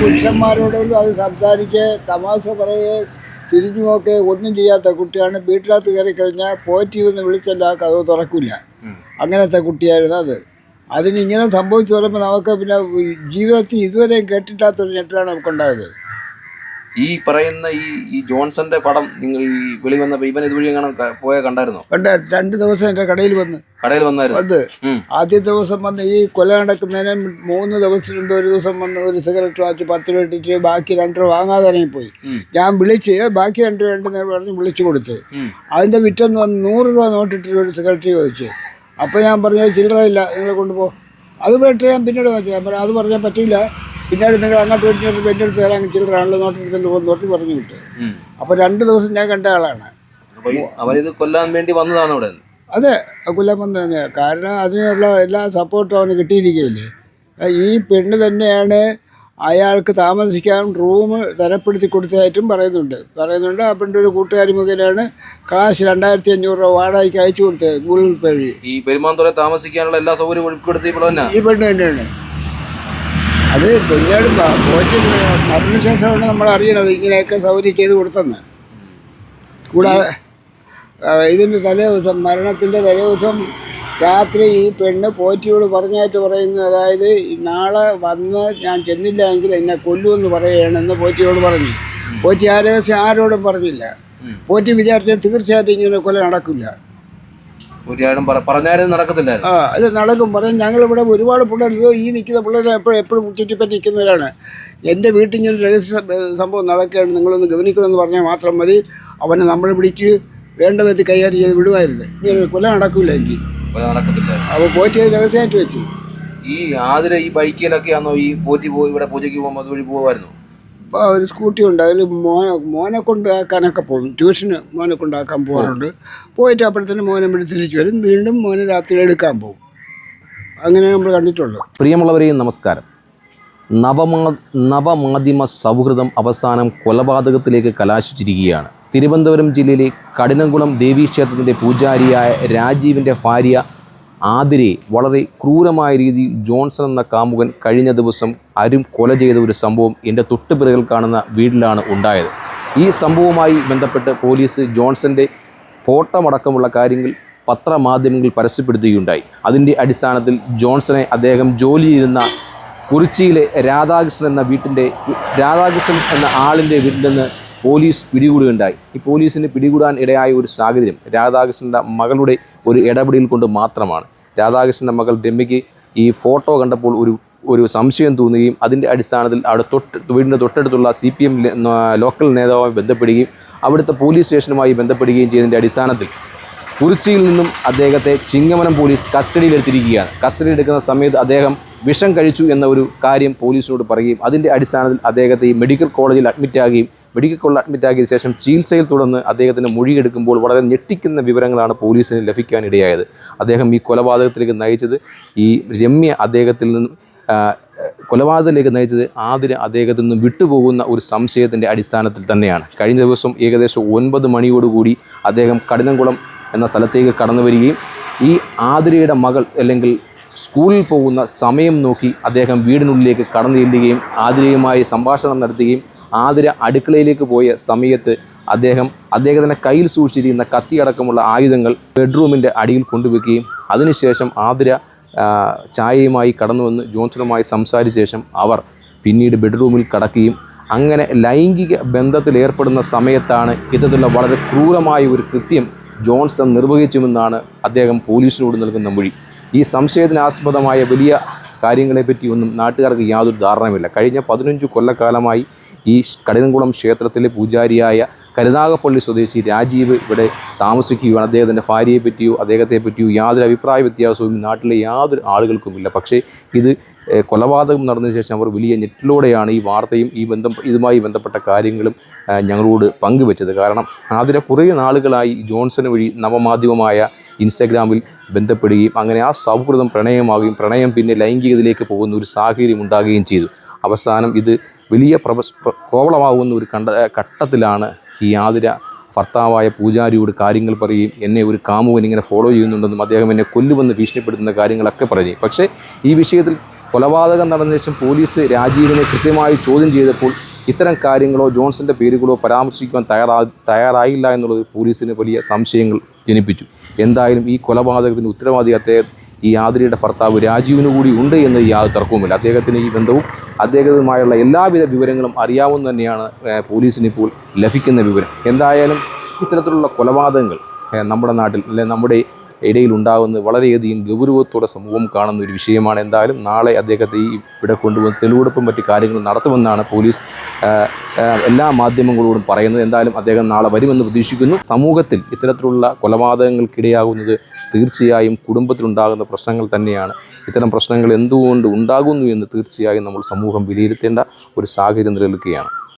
പുരുഷന്മാരോടും അത് സംസാരിച്ച് തമാശ പറയുക തിരിഞ്ഞു നോക്കുക ഒന്നും ചെയ്യാത്ത കുട്ടിയാണ്. വീട്ടിനകത്ത് കയറി കഴിഞ്ഞാൽ പോറ്റി എന്ന് വിളിച്ചല്ല കഥ തുറക്കില്ല അങ്ങനത്തെ കുട്ടിയായിരുന്നു അത്. അതിന് ഇങ്ങനെ സംഭവിച്ചു തുടങ്ങുമ്പോൾ നമുക്ക് പിന്നെ ജീവിതത്തിൽ ഇതുവരെയും കേട്ടിട്ടാത്തൊരു ഞെട്ടാണ് നമുക്കുണ്ടായത്. ഈ പറയുന്ന ഈ ഈ ജോൺസന്റെ പടം നിങ്ങൾ ഈ വെളി വന്ന ഇവൻ ഇതുവഴി എങ്ങനെ പോയ കണ്ടായിരുന്നോ? കണ്ട രണ്ട് ദിവസം എന്റെ കടയിൽ വന്ന്. കടയിൽ വന്നായിരുന്നു? അത് ആദ്യ ദിവസം വന്ന് ഈ കൊല നടക്കുന്നതിന് മൂന്ന് ദിവസം മുമ്പ് ഒരു ദിവസം വന്ന് ഒരു സിഗരറ്റ് വാച്ച് പത്ത് രൂപ ഇട്ടിട്ട് ബാക്കി രണ്ട് രൂപ വാങ്ങാതെ ഇറങ്ങി പോയി ഞാൻ വിളിച്ച് ബാക്കി രണ്ട് രൂപ ഉണ്ടെന്ന് പറഞ്ഞ് വിളിച്ചു കൊടുത്ത്. അതിന്റെ വിറ്റന്ന് വന്ന് നൂറ് രൂപ നോട്ടിട്ട് ഒരു സിഗരറ്റ് ചോദിച്ചു. അപ്പോൾ ഞാൻ പറഞ്ഞു ചില്ലറ ഇല്ല നിങ്ങൾ കൊണ്ടുപോ. അത് ഞാൻ പിന്നീട് വെച്ചു അത് പറഞ്ഞാൽ പറ്റില്ല. പിന്നീട് നിങ്ങൾ അങ്ങോട്ട് എന്റെ അടുത്ത് തരാൻ ചില്ലറ നോട്ടെടുത്തിട്ട് പോകുന്ന നോട്ടി പറഞ്ഞു വിട്ടു. അപ്പൊ അപ്പോൾ രണ്ട് ദിവസം ഞാൻ കണ്ട ആളാണ്. അവരിത് കൊല്ലാൻ വേണ്ടി വന്നതാണ് അവിടെ അതെ കുലമൻ തന്നെ കാരണം അതിനുള്ള എല്ലാ സപ്പോർട്ടും അവന് കിട്ടിയിരിക്കുകയില്ലേ? ഈ പെണ്ണ് തന്നെയാണ് അയാൾക്ക് താമസിക്കാൻ റൂം തരപ്പെടുത്തി കൊടുത്തതായിട്ടും പറയുന്നുണ്ട്. പറയുന്നുണ്ട് ആ പെണ്ണിന്റെ ഒരു കൂട്ടുകാരി മുഖേനയാണ് കാശ് രണ്ടായിരത്തി അഞ്ഞൂറ് രൂപ വാടകയ്ക്ക് അയച്ചു കൊടുത്തത് ഗൂഗിൾ പേ വഴി. ഈ പെരുമാന്തുറ താമസിക്കാനുള്ള എല്ലാ സൗകര്യവും ഉൾപ്പെടുത്തി ഈ പെണ്ണ് തന്നെയാണ്. അത് പിന്നീട് കോച്ച് മരണശേഷമാണ് നമ്മൾ അറിയണത് ഇങ്ങനെയൊക്കെ സൗകര്യം ചെയ്ത് കൊടുത്തെന്ന്. കൂടാതെ ഇതിന്റെ തലേ ദിവസം മരണത്തിന്റെ തലേ ദിവസം രാത്രി ഈ പെണ്ണ് പോറ്റിയോട് പറഞ്ഞായിട്ട് പറയുന്നു അതായത് നാളെ വന്ന് ഞാൻ ചെന്നില്ല എങ്കിൽ എന്നെ കൊല്ലുമെന്ന് പറയുകയാണെന്ന് പോറ്റിയോട് പറഞ്ഞു. പോറ്റി ആ ആരോടും പറഞ്ഞില്ല. പോറ്റി വിചാരിച്ചാൽ തീർച്ചയായിട്ടും ഇങ്ങനെ കൊല നടക്കില്ല. ഒരാളും പറഞ്ഞാലും നടക്കത്തില്ലായിരുന്നു. ആ അത് നടക്കും. പറയും ഞങ്ങളിവിടെ ഒരുപാട് പിള്ളേരല്ലോ ഈ നിൽക്കുന്ന പിള്ളേരെ എപ്പോഴും എപ്പോഴും ചുറ്റിപ്പറ്റി നിൽക്കുന്നവരാണ്. എന്റെ വീട്ടിൽ ഇങ്ങനെ രഹസ്യ സംഭവം നടക്കുകയാണ്. നിങ്ങളൊന്ന് ഗവനിക്കണമെന്ന് പറഞ്ഞാൽ മാത്രം മതി. അവനെ നമ്മൾ പിടിച്ച് വേണ്ട വിധത്തിൽ കൈകാര്യം ചെയ്ത് വിടുമായിരുന്നു ഇനി കൊല നടക്കില്ല എനിക്ക് കൊല നടക്കത്തില്ല. അപ്പോൾ പോറ്റി അത് രഹസ്യമായിട്ട് വെച്ചു. ഈ ആതിര ഈ ബൈക്കിലൊക്കെയാണോ ഈ പോറ്റി പോയി ഇവിടെ പൂജയ്ക്ക് പോകുമ്പോൾ അതുവഴി പോകുമായിരുന്നു ഒരു സ്കൂട്ടി ഉണ്ട്. അതിൽ മോനെ മോനെ കൊണ്ടാക്കാനൊക്കെ പോകും. ട്യൂഷന് മോനെ കൊണ്ടാക്കാൻ പോകാറുണ്ട്. പോയിട്ട് അപ്പോഴത്തേനും മോനെ ഇവിടെ തിരിച്ചു വരും. വീണ്ടും മോനെ രാത്രി എടുക്കാൻ പോകും. അങ്ങനെ നമ്മൾ കണ്ടിട്ടുള്ളൂ പ്രിയമുള്ളവരെയും നമസ്കാരം. നവമാ നവമാധ്യമ സൗഹൃദം അവസാനം കൊലപാതകത്തിലേക്ക് കലാശിച്ചിരിക്കുകയാണ്. തിരുവനന്തപുരം ജില്ലയിലെ കഠിനംകുളം ദേവീക്ഷേത്രത്തിന്റെ പൂജാരിയായ രാജീവിന്റെ ഭാര്യ ആതിരയെ വളരെ ക്രൂരമായ രീതിയിൽ ജോൺസൺ എന്ന കാമുകൻ കഴിഞ്ഞ ദിവസം അരും കൊല ചെയ്ത ഒരു സംഭവം എന്റെ തൊട്ടുപിറകിൽ കാണുന്ന വീട്ടിലാണ് ഉണ്ടായത്. ഈ സംഭവവുമായി ബന്ധപ്പെട്ട് പോലീസ് ജോൺസന്റെ ഫോട്ടോ അടക്കമുള്ള കാര്യങ്ങൾ പത്രമാധ്യമങ്ങളിൽ പരസ്യപ്പെടുത്തുകയുണ്ടായി. അതിന്റെ അടിസ്ഥാനത്തിൽ ജോൺസനെ അദ്ദേഹം ജോലി ചെയ്യുന്ന കുറിച്ചിയിലെ രാധാകൃഷ്ണൻ എന്ന വീട്ടിന്റെ രാധാകൃഷ്ണൻ എന്ന ആളിന്റെ വീട്ടിൽ നിന്ന് പോലീസ് പിടികൂടുകയുണ്ടായി. ഈ പോലീസിന് പിടികൂടാൻ ഇടയായ ഒരു സാഹചര്യം രാധാകൃഷ്ണന്റെ മകളുടെ ഒരു ഇടപെടൽ കൊണ്ട് മാത്രമാണ്. രാധാകൃഷ്ണന്റെ മകൾ രമ്യയ്ക്ക് ഈ ഫോട്ടോ കണ്ടപ്പോൾ ഒരു ഒരു സംശയം തോന്നുകയും അതിന്റെ അടിസ്ഥാനത്തിൽ അവിടെ തൊട്ട് വീടിന്റെ തൊട്ടടുത്തുള്ള സി പി എം ലോക്കൽ നേതാവുമായി ബന്ധപ്പെടുകയും അവിടുത്തെ പോലീസ് സ്റ്റേഷനുമായി ബന്ധപ്പെടുകയും ചെയ്തതിന്റെ അടിസ്ഥാനത്തിൽ കുറിച്ചിയിൽ നിന്നും അദ്ദേഹത്തെ ചിങ്ങമനം പോലീസ് കസ്റ്റഡിയിലെടുത്തിരിക്കുകയാണ് കസ്റ്റഡി എടുക്കുന്ന സമയത്ത് അദ്ദേഹം വിഷം കഴിച്ചു എന്ന ഒരു കാര്യം പോലീസിനോട് പറയുകയും അതിന്റെ അടിസ്ഥാനത്തിൽ അദ്ദേഹത്തെ ഈ മെഡിക്കൽ കോളേജിൽ അഡ്മിറ്റ് ആകുകയും മെഡിക്കൽ കോളേജിൽ അഡ്മിറ്റ് ആക്കിയ ശേഷം ചികിത്സയിൽ തുടർന്ന് അദ്ദേഹത്തിന് മൊഴിയെടുക്കുമ്പോൾ വളരെ ഞെട്ടിക്കുന്ന വിവരങ്ങളാണ് പോലീസിന് ലഭിക്കാനിടയായത്. അദ്ദേഹം ഈ കൊലപാതകത്തിലേക്ക് നയിച്ചത് ഈ രമ്യ അദ്ദേഹത്തിൽ നിന്നും കൊലപാതകത്തിലേക്ക് നയിച്ചത് ആതിര അദ്ദേഹത്തിൽ നിന്നും വിട്ടുപോകുന്ന ഒരു സംശയത്തിന്റെ അടിസ്ഥാനത്തിൽ തന്നെയാണ്. കഴിഞ്ഞ ദിവസം ഏകദേശം ഒൻപത് മണിയോടുകൂടി അദ്ദേഹം കഠിനംകുളം എന്ന സ്ഥലത്തേക്ക് കടന്നു വരികയും ഈ ആതിരയുടെ മകൾ അല്ലെങ്കിൽ സ്കൂളിൽ പോകുന്ന സമയം നോക്കി അദ്ദേഹം വീടിനുള്ളിലേക്ക് കടന്നു ചെല്ലുകയും ആതിരയുമായി സംഭാഷണം നടത്തുകയും ആതിര അടുക്കളയിലേക്ക് പോയ സമയത്ത് അദ്ദേഹം അദ്ദേഹത്തിന്റെ കയ്യിൽ സൂക്ഷിച്ചിരിക്കുന്ന കത്തിയടക്കമുള്ള ആയുധങ്ങൾ ബെഡ്റൂമിന്റെ അടിയിൽ കൊണ്ടുവയ്ക്കുകയും അതിനുശേഷം ആതിര ചായയുമായി കടന്നു വന്ന് ജോൺസണുമായി സംസാരിച്ച ശേഷം അവർ പിന്നീട് ബെഡ്റൂമിൽ കടക്കുകയും അങ്ങനെ ലൈംഗിക ബന്ധത്തിൽ ഏർപ്പെടുന്ന സമയത്താണ് ഇത്തരത്തിലുള്ള വളരെ ക്രൂരമായ ഒരു കൃത്യം ജോൺസൺ നിർവഹിച്ചുമെന്നാണ് അദ്ദേഹം പോലീസിനോട് നൽകുന്ന മൊഴി. ഈ സംശയത്തിനാസ്പദമായ വലിയ കാര്യങ്ങളെപ്പറ്റി ഒന്നും നാട്ടുകാർക്ക് യാതൊരു ധാരണയുമില്ല. കഴിഞ്ഞ പതിനഞ്ച് കൊല്ലക്കാലമായി ഈ കഠിനംകുളം ക്ഷേത്രത്തിലെ പൂജാരിയായ കരുനാഗപ്പള്ളി സ്വദേശി രാജീവ് ഇവിടെ താമസിക്കുകയാണ്. അദ്ദേഹത്തിന്റെ ഭാര്യയെ പറ്റിയോ അദ്ദേഹത്തെ പറ്റിയോ യാതൊരു അഭിപ്രായ വ്യത്യാസവും നാട്ടിലെ യാതൊരു ആളുകൾക്കുമില്ല. പക്ഷേ ഇത് കൊലപാതകം നടന്നതിന് ശേഷം അവർ വലിയ ഞെട്ടിലൂടെയാണ് ഈ വാർത്തയും ഈ ബന്ധം ഇതുമായി ബന്ധപ്പെട്ട കാര്യങ്ങളും ഞങ്ങളോട് പങ്കുവെച്ചത്. കാരണം അതിന് കുറേ നാളുകളായി ജോൺസൺ വഴി നവമാധ്യമമായ ഇൻസ്റ്റഗ്രാമിൽ ബന്ധപ്പെടുകയും അങ്ങനെ ആ സൗഹൃദം പ്രണയമാവുകയും പ്രണയം പിന്നെ ലൈംഗികതയിലേക്ക് പോകുന്ന ഒരു സാഹചര്യം ഉണ്ടാകുകയും ചെയ്തു. അവസാനം ഇത് വലിയ പ്രഭ കോവളമാകുന്ന ഒരു കണ്ട ഘട്ടത്തിലാണ് ഈ ആതിര ഭർത്താവായ പൂജാരിയോട് കാര്യങ്ങൾ പറയും എന്നെ ഒരു കാമുവൻ ഇങ്ങനെ ഫോളോ ചെയ്യുന്നുണ്ടെന്നും അദ്ദേഹം എന്നെ കൊല്ലുമെന്ന് ഭീഷണിപ്പെടുത്തുന്ന കാര്യങ്ങളൊക്കെ പറഞ്ഞു പക്ഷേ ഈ വിഷയത്തിൽ കൊലപാതകം നടന്ന ശേഷം പോലീസ് രാജീവിനെ കൃത്യമായി ചോദ്യം ചെയ്തപ്പോൾ ഇത്തരം കാര്യങ്ങളോ ജോൺസന്റെ പേരുകളോ പരാമർശിക്കുവാൻ തയ്യാറാ തയ്യാറായില്ല എന്നുള്ളത് പോലീസിന് വലിയ സംശയങ്ങൾ ജനിപ്പിച്ചു. എന്തായാലും ഈ കൊലപാതകത്തിന് ഉത്തരവാദി അദ്ദേഹം ഈ ആതിരയുടെ ഭർത്താവ് രാജീവിന് കൂടി ഉണ്ട് എന്ന് യാതൊരു തർക്കവുമില്ല. അദ്ദേഹത്തിന് ഈ ബന്ധവും അദ്ദേഹവുമായുള്ള എല്ലാവിധ വിവരങ്ങളും അറിയാവുന്ന തന്നെയാണ് പോലീസിന് ഇപ്പോൾ ലഭിക്കുന്ന വിവരം. എന്തായാലും ഇത്തരത്തിലുള്ള കൊലപാതകങ്ങൾ നമ്മുടെ നാട്ടിൽ അല്ലെ നമ്മുടെ ഇടയിൽ ഉണ്ടാകുന്നത് വളരെയധികം ഗൗരവത്തോടെ സമൂഹം കാണുന്ന ഒരു വിഷയമാണ്. എന്തായാലും നാളെ അദ്ദേഹത്തെ ഇവിടെ കൊണ്ടുവന്ന് തെളിവെടുപ്പും മറ്റു കാര്യങ്ങളും നടത്തുമെന്നാണ് പോലീസ് എല്ലാ മാധ്യമങ്ങളോടും പറയുന്നത് എന്തായാലും അദ്ദേഹം നാളെ വരുമെന്ന് പ്രതീക്ഷിക്കുന്നു. സമൂഹത്തിൽ ഇത്തരത്തിലുള്ള കൊലപാതകങ്ങൾക്കിടയാകുന്നത് തീർച്ചയായും കുടുംബത്തിലുണ്ടാകുന്ന പ്രശ്നങ്ങൾ തന്നെയാണ്. ഇത്തരം പ്രശ്നങ്ങൾ എന്തുകൊണ്ട് ഉണ്ടാകുന്നു എന്ന് തീർച്ചയായും നമ്മൾ സമൂഹം വിലയിരുത്തേണ്ട ഒരു സാഹചര്യം നിലനിൽക്കുകയാണ്.